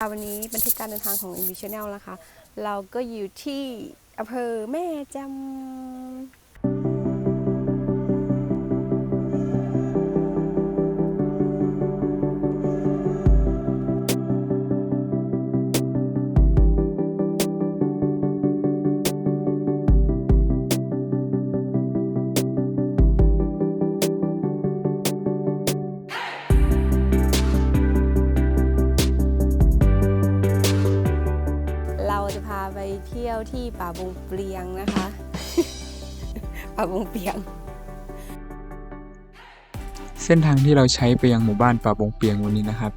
ค่ะวันนี้บันทึกการเดินทางของ MV Channel นะคะ เราก็อยู่ที่อำเภอแม่จำ ที่ยวที่ป่าบงเปลียงนะคะ ป่าบงเปียง เส้นทางที่เราใช้ไปยังหมู่บ้านป่าบงเปียงวันนี้นะครับ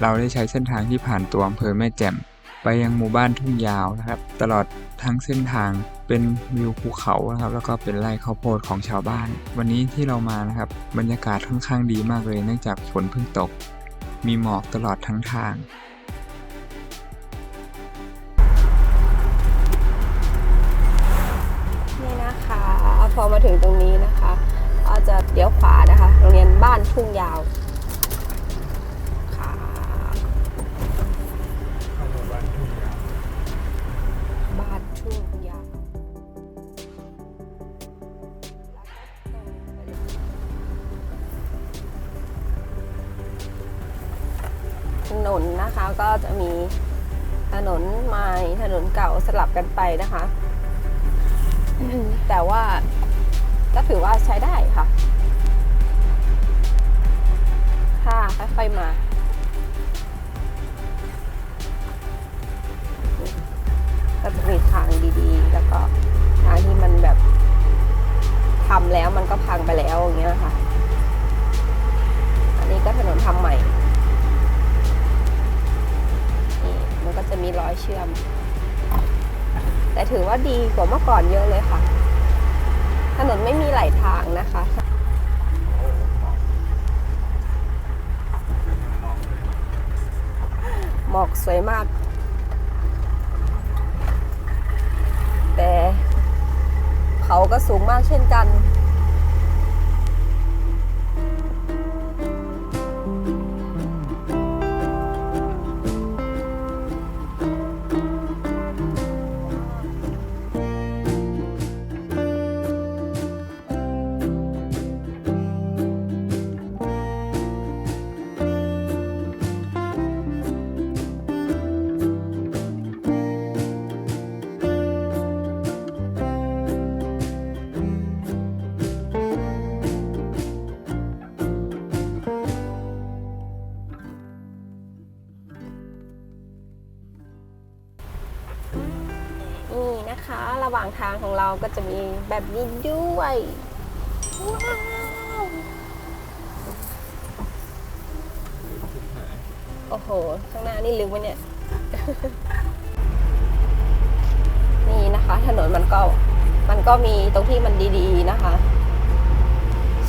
เราได้ใช้เส้นทางที่ผ่านตัวอำเภอแม่แจ่มไปยังหมู่บ้านทุ่งยาวนะครับ ตลอดทั้งเส้นทางเป็นวิวภูเขานะครับ แล้วก็เป็นไร่ข้าวโพดของชาวบ้าน วันนี้ที่เรามานะครับ บรรยากาศค่อนข้างดีมากเลย เนื่องจากฝนเพิ่งตก มีหมอกตลอดทั้งทาง พอมาถึงตรงนี้นะคะเราจะเลี้ยวขวานะคะ โรงเรียนบ้านทุ่งยาวค่ะบ้านทุ่งยาวถนนนะคะก็จะมีถนนใหม่ถนนเก่าสลับกันไปนะคะ แต่ว่าก็ถือว่าใช้ได้ค่ะถ้าค่อยๆมาก็จะมีทางดีๆ แล้วก็ทางที่มันแบบทำแล้วมันก็พังไปแล้วอย่างเงี้ยค่ะ อันนี้ก็ถนนทำใหม่ นี่มันก็จะมีรอยเชื่อม ถือว่าดีกว่าเมื่อก่อนเยอะเลยค่ะ ถนนไม่มีไหลทางนะคะหมอกสวยมาก แต่เขาก็สูงมากเช่นกัน ว่างทางของเราก็จะมีแบบนี้ด้วยว้าวโอ้โห ข้างหน้านี่ลึกไหมเนี่ย นี่นะคะ ถนนมันก็มันก็มีตรงที่มันดีๆนะคะ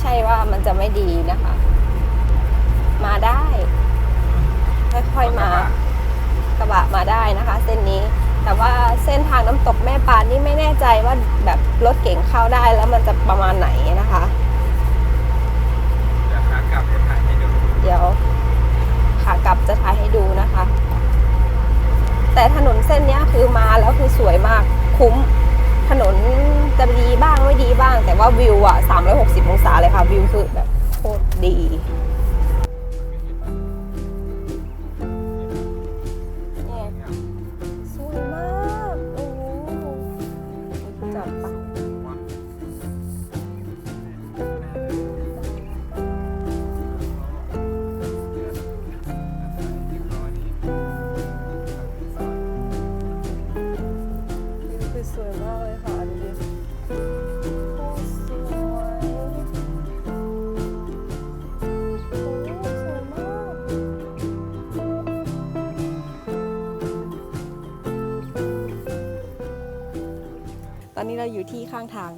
ใช่ว่ามันจะไม่ดีนะคะ มาได้ ค่อยๆมากระบะมาได้นะคะ เส้นนี้แต่ ว่าเส้นทางน้ำตกแม่ปานนี่ไม่แน่ใจว่าแบบรถเก่งเข้าได้แล้วมันจะประมาณไหนนะคะเดี๋ยวขากลับจะถ่ายให้ดูเดี๋ยวขากลับจะถ่ายให้ดูนะคะ แต่ถนนเส้นเนี้ยคือมาแล้วคือสวยมากคุ้มถนนจะดีบ้างไม่ดีบ้าง แต่ว่าวิวอะ360 องศาเลยค่ะ วิวคือแบบโคตรดี อนนี้เราอยู่ที่ข้างทาง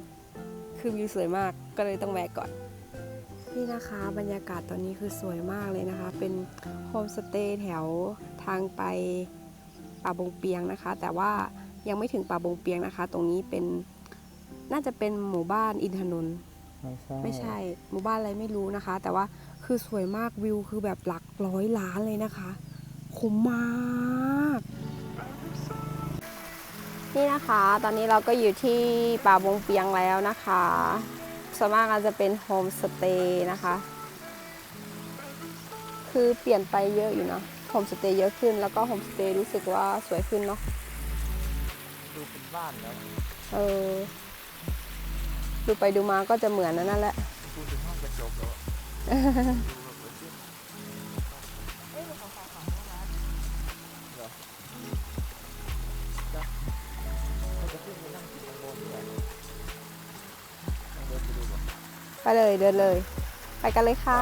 คือวิวสวยมากก็เลยต้องแวะก่อน นี่นะคะ บรรยากาศตอนนี้คือสวยมากเลยนะคะ เป็นโฮมสเตย์แถวทางไปป่าบงเปียงนะคะ แต่ว่ายังไม่ถึงป่าบงเปียงนะคะ ตรงนี้เป็นน่าจะเป็นหมู่บ้านอินทนนท์ไม่ใช่ไม่ใช่ หมู่บ้านอะไรไม่รู้นะคะ แต่ว่าคือสวยมากวิวคือแบบหลักร้อยล้านเลยนะคะ คุ้มมาก นี่นะคะ ตอนนี้เราก็อยู่ที่ป่าบงเปียงแล้วนะคะส่วนมากอาจจะเป็นโฮมสเตย์นะคะ คือเปลี่ยนไปเยอะอยู่เนาะโฮมสเตย์เยอะขึ้น แล้วก็โฮมสเตย์รู้สึกว่าสวยขึ้นเนาะ ดูเป็นบ้านแล้วเออ ดูไปดูมาก็จะเหมือนนั่นแหละ ดูถึงห้องกระจกแล้ว ไปเลยเดินเลย ไปกันเลยค่ะ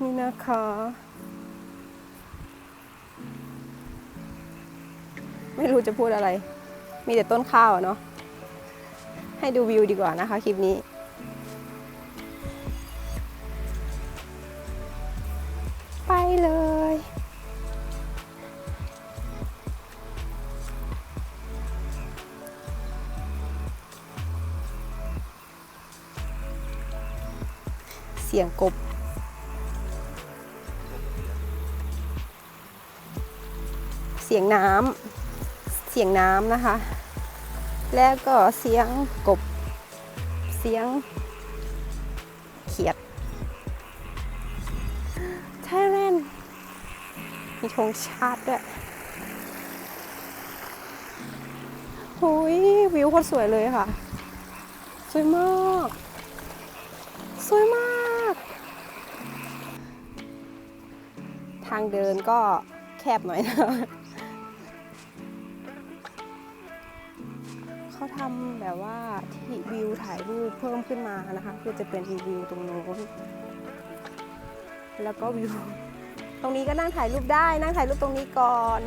นี่นะคะไม่รู้จะพูดอะไร มีแต่ต้นข้าวเนาะ ให้ดูวิวดีกว่านะคะคลิปนี้ เสียงกบ เสียงน้ำเสียงน้ำนะคะ แล้วก็เสียงกบ เสียงเขียดไทยแลนด์มีธงชาติด้วยโอ้ยวิวโคตรสวยเลยค่ะ สวยมาก สวยมาก ทางเดินก็แคบหน่อยนะเขาทำแบบว่าที่วิวถ่ายรูปเพิ่มขึ้นมานะคะคือจะเป็นวิวตรงโน้นแล้วก็วิวตรงนี้ก็นั่งถ่ายรูปได้นั่งถ่ายรูปตรงนี้ก่อน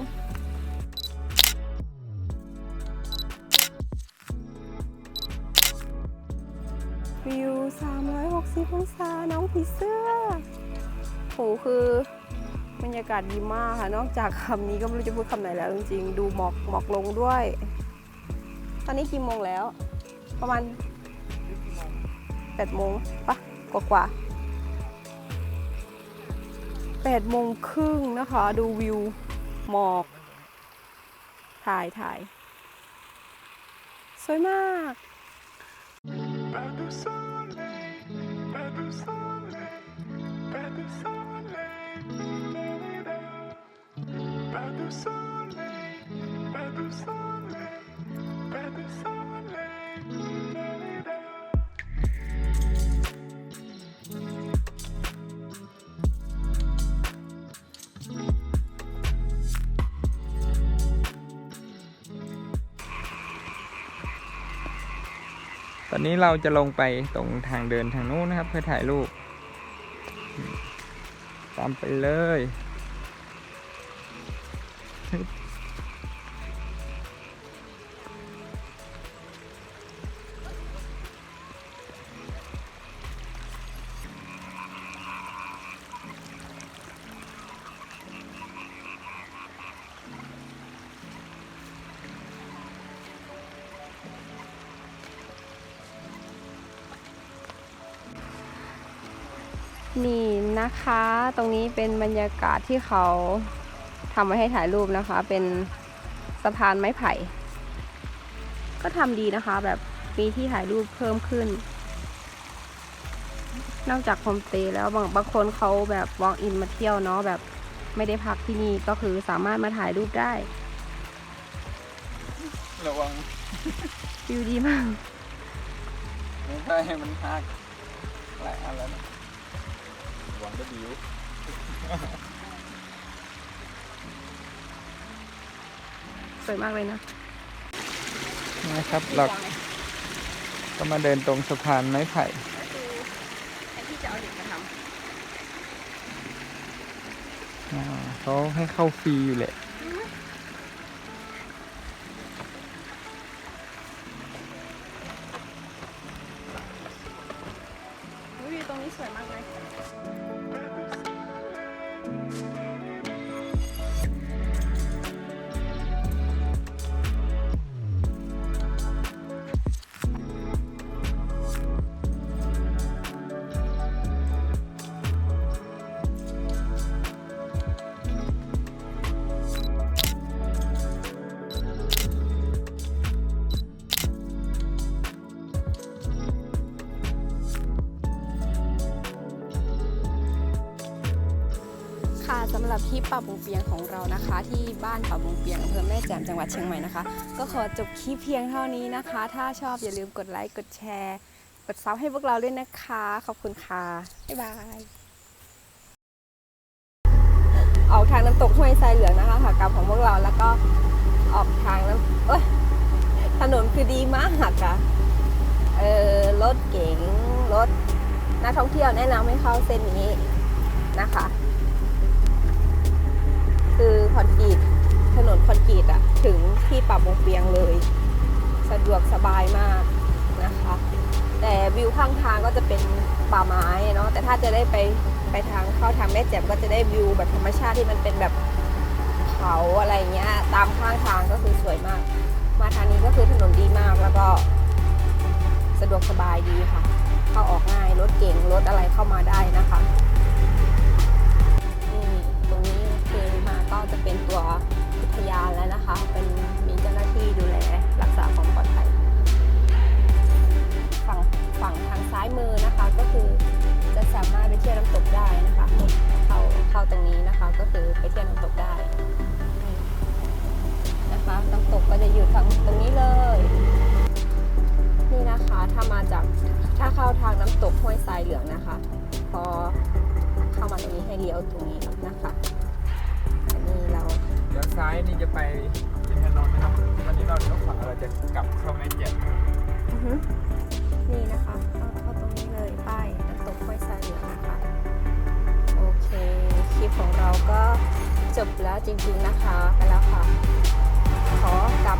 วิว 360 องศา น้องผีเสื้อโหคือ บรรยากาศดีมากค่ะ นอกจากคำนี้ก็ไม่รู้จะพูดคำไหนแล้วจริงๆ ดูหมอกหมอกลงด้วย ตอนนี้กี่โมงแล้ว ประมาณ8โมงปะกว่าๆแปดโมงครึ่งนะคะ ดูวิวหมอก ถ่ายถ่าย สวยมาก Pas de soleil, pas de soleil, pas de soleil, pas de soleil, pas de soleil, da-da-da. ตอนนี้เราจะลงไปตรงทางเดินทางนู้นนะครับ เพื่อถ่ายรูปตามไปเลย นี่นะคะ ตรงนี้เป็นบรรยากาศที่เขาทำไว้ให้ถ่ายรูปนะคะ เป็นสะพานไม้ไผ่ ก็ทำดีนะคะ แบบมีที่ถ่ายรูปเพิ่มขึ้น นอกจากโฮมสเตย์แล้วบางบางคนเขาแบบ walk in มาเที่ยวเนาะแบบไม่ได้พักที่นี่ก็คือสามารถมาถ่ายรูปได้ ระวังวิวดีมาก ไม่ใช่ให้มันหักหลายอันแล้วนะระ วังก็ดิวสวยมากเลยนะนะครับ เราก็มาเดินตรงสะพานไม้ไผ่ก็คือแทนที่จะเอาเด็กมาทอ่าเขาให้เข้าฟรีอยู่แหละ สำหรับคลิปป่าบงเปียงของเรานะคะ ที่บ้านป่าบงเปียงอำเภอแม่แจ่มจังหวัดเชียงใหม่นะคะ ก็ขอจบคลิปเพียงเท่านี้นะคะ ถ้าชอบอย่าลืมกดไลค์กดแชร์ กดซับให้พวกเราด้วยนะคะ ขอบคุณค่ะบ๊ายบายออกทางน้ำตกห้วยทรายเหลืองนะคะขากลับของพวกเราแล้วก็ออกทางน้ำเอ้ยถนนคือดีมากอะเออรถเก๋งรถนักท่องเที่ยวแนะนำให้เข้าเส้นนี้นะคะ คือคอนกรีตถนนคอนกรีตอะถึงที่ป่าบงเปียงเลย สะดวกสบายมากนะคะ แต่วิวข้างทางก็จะเป็นป่าไม้เนาะแต่ถ้าจะได้ไปไปทางเข้าทางแม่แจ่มก็จะได้วิวแบบธรรมชาติที่มันเป็นแบบเขาอะไรเงี้ย ตามข้างทางก็คือสวยมาก มาทางนี้ก็คือถนนดีมากแล้วก็ สะดวกสบายดีค่ะ เข้าออกง่ายรถเก่งรถอะไรเข้ามาได้นะคะ จะเป็นตัวอุทยานแล้วนะคะ เป็นมีเจ้าหน้าที่ดูแลรักษาความปลอดภัยฝั่งฝั่งทางซ้ายมือนะคะ ก็คือจะสามารถไปเที่ยวน้ำตกได้นะคะเข้าเข้าตรงนี้นะคะ ก็คือไปเที่ยวน้ำตกได้นี่นะคะน้ำตกก็จะอยู่ทางตรงนี้เลย นี่นะคะถ้ามาจากถ้าเข้าทางน้ำตกห้วยทรายเหลืองนะคะ พอเข้ามาตรงนี้ให้เลี้ยวตรงนี้นะคะ ซ้ายนี่จะไปอินทนนนะครับวันนี้เราเลี้ยวขวาเราจะกลับเข้าในเจ็ดอือฮึนี่นะคะเข้าเข้าตรงนี้เลยป้ายน้ำตกห้วยซายเหลืองนะคะ โอเค คลิปของเราก็จบแล้วจริงๆนะคะ ไปแล้วค่ะ ขอกลับ